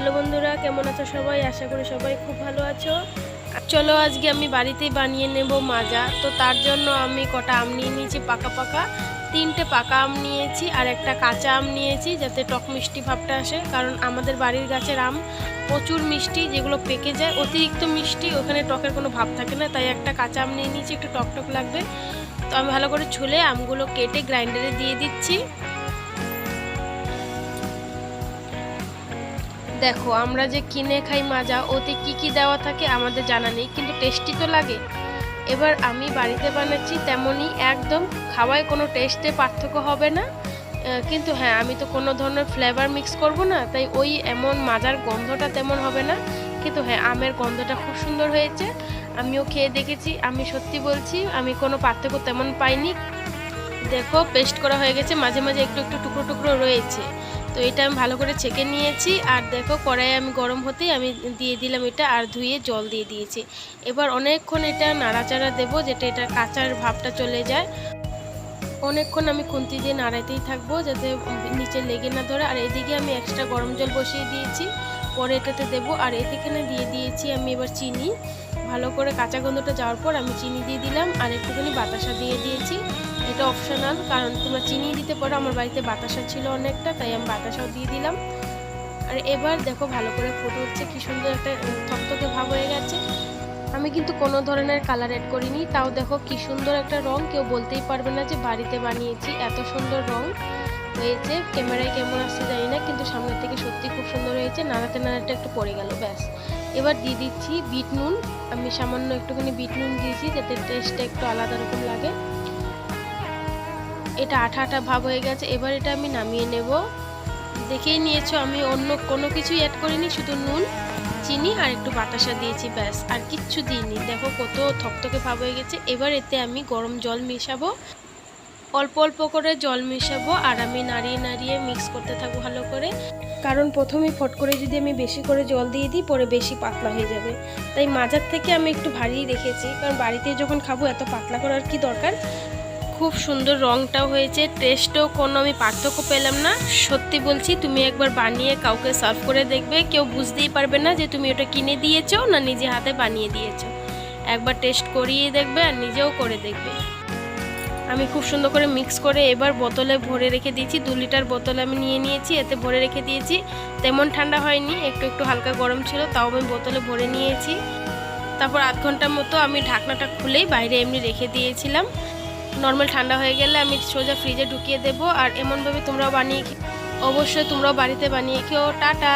Hello বন্ধুরা, কেমন আছো সবাই? আশা করি সবাই খুব ভালো আছো। চলো আজকে আমি বাড়িতেই বানিয়ে নেব মাজা। তো তার জন্য আমি কটা আম নিয়ে নিয়েছি, পাকা পাকা। তিনটে পাকা আম নিয়েছি আর একটা কাঁচা আম নিয়েছি যাতে টক মিষ্টি ভাবটা আসে। কারণ আমাদের বাড়ির গাছের আম প্রচুর মিষ্টি, যেগুলো পেকে যায় অতিরিক্ত মিষ্টি, ওখানে টকের কোনো ভাব থাকে না। তাই একটা কাঁচা আম নিয়ে নিয়েছি, একটু টক টক লাগবে। তো আমি ভালো করে ছুলে আমগুলো কেটে গ্রাইন্ডারে দিয়ে দিচ্ছি। দেখো, আমরা যে কিনে খাই মাজা, ওতে কি কি দেওয়া থাকে আমাদের জানা নেই, কিন্তু টেস্টি তো লাগে। এবার আমি বাড়িতে বানাচ্ছি তেমনই একদম, খাওয়ায় কোনো টেস্টে পার্থক্য হবে না। কিন্তু হ্যাঁ আমি তো কোনো ধরনের ফ্লেভার মিক্স করব না, তাই ওই এমন মাজার গন্ধটা তেমন হবে না। কিন্তু হ্যাঁ আমের গন্ধটা খুব সুন্দর হয়েছে। আমিও খেয়ে দেখেছি, আমি সত্যি বলছি, আমি কোনো পার্থক্য তেমন পাইনি। দেখো পেস্ট করা হয়ে গেছে, মাঝে মাঝে একটু একটু টুকরো টুকরো রয়েছে। তো এটা আমি ভালো করে ছেঁকে নিয়েছি। আর দেখো কড়াই আমি গরম হতেই আমি দিয়ে দিলাম এটা আর ধুয়ে জল দিয়ে দিয়েছি। এবার অনেকক্ষণ এটা নাড়াচাড়া দেবো যেটা এটা কাঁচার ভাবটা চলে যায়। অনেকক্ষণ আমি খুন্তি দিয়ে নাড়াতেই থাকব যাতে নিচে লেগে না ধরে। আর এদিকে আমি এক্সট্রা গরম জল বসিয়ে দিয়েছি। পরে এটাতে দেবো। আর এখানে দিয়ে দিয়েছি আমি এবার চিনি। ভালো করে কাঁচা গন্ধটা যাওয়ার পর আমি চিনি দিয়ে দিলাম। আর একটুখানি বাতাসা দিয়ে দিয়েছি। এটা অপশনাল কারণ তোমরা চিনি দিতে পারো আমার বাড়িতে বাতাসা ছিল অনেকটা, তাই আমি বাতাসাও দিয়ে দিলাম। আর এবার দেখো ভালো করে ফুটে উঠছে, কী সুন্দর একটা থকথকে ভাব হয়ে গেছে। আমি কিন্তু কোনো ধরনের কালার অ্যাড করিনি, তাও দেখো কি সুন্দর একটা রং, কেউ বলতেই পারবে না যে বাড়িতে বানিয়েছি, এত সুন্দর রং হয়েছে, ক্যামেরায় কেমন আসছে জানি না, কিন্তু সামনের থেকে সত্যি খুব সুন্দর হয়েছে, নাড়াতে নাড়াতে একটু পড়ে গেল, ব্যাস। এবার দিয়ে দিচ্ছি বিট নুন, আমি সামান্য একটুখানি বিট নুন দিয়েছি, যাতে টেস্টটা একটু আলাদা রকম লাগে। এটা আঠা আঠা ভাব হয়ে গেছে, এবার এটা আমি নামিয়ে নেব। দেখেই নিয়েছো, আমি অন্য কোনো কিছুই অ্যাড করিনি, শুধু নুন, চিনি আর একটু বাতাসা দিয়েছি, ব্যাস, আর কিচ্ছু দিইনি। দেখো কত থকথকে ভাব হয়ে গেছে, এবার এতে আমি গরম জল মেশাবো। অল্প অল্প করে জল মেশাবো, আর আমি নাড়িয়ে নাড়িয়ে মিক্স করতে থাকব ভালো করে। কারণ প্রথমে ফট করে যদি আমি বেশি করে জল দিয়ে দিই, পরে বেশি পাতলা হয়ে যাবে। তাই মাজার থেকে আমি একটু ভারী রেখেছি, কারণ বাড়িতে যখন খাব এত পাতলা করার কি দরকার? খুব সুন্দর রংটাও হয়েছে টেস্টও কোনো আমি পার্থক্য পেলাম না। সত্যি বলছি, তুমি একবার বানিয়ে কাউকে সার্ভ করে দেখবে, কেউ বুঝতেই পারবে না যে তুমি ওটা কিনে দিয়েছ না নিজে হাতে বানিয়ে দিয়েছ। একবার টেস্ট করিয়ে দেখবে আর নিজেও করে দেখবে। আমি খুব সুন্দর করে মিক্স করে এবার বোতলে ভরে রেখে দিয়েছি, দু লিটার বোতল আমি নিয়ে নিয়েছি, এতে ভরে রেখে দিয়েছি। তেমন ঠান্ডা হয়নি, একটু একটু হালকা গরম ছিল, তাও আমি বোতলে ভরে নিয়েছি। তারপর আধ ঘণ্টার মতো আমি ঢাকনাটা খুলেই বাইরে এমনি রেখে দিয়েছিলাম। নর্মাল ঠান্ডা হয়ে গেলে আমি সোজা ফ্রিজে ঢুকিয়ে দেবো। আর এমনভাবে তোমরাও বানিয়ে অবশ্যই তোমরাও বাড়িতে বানিয়ে কেউ টাটা!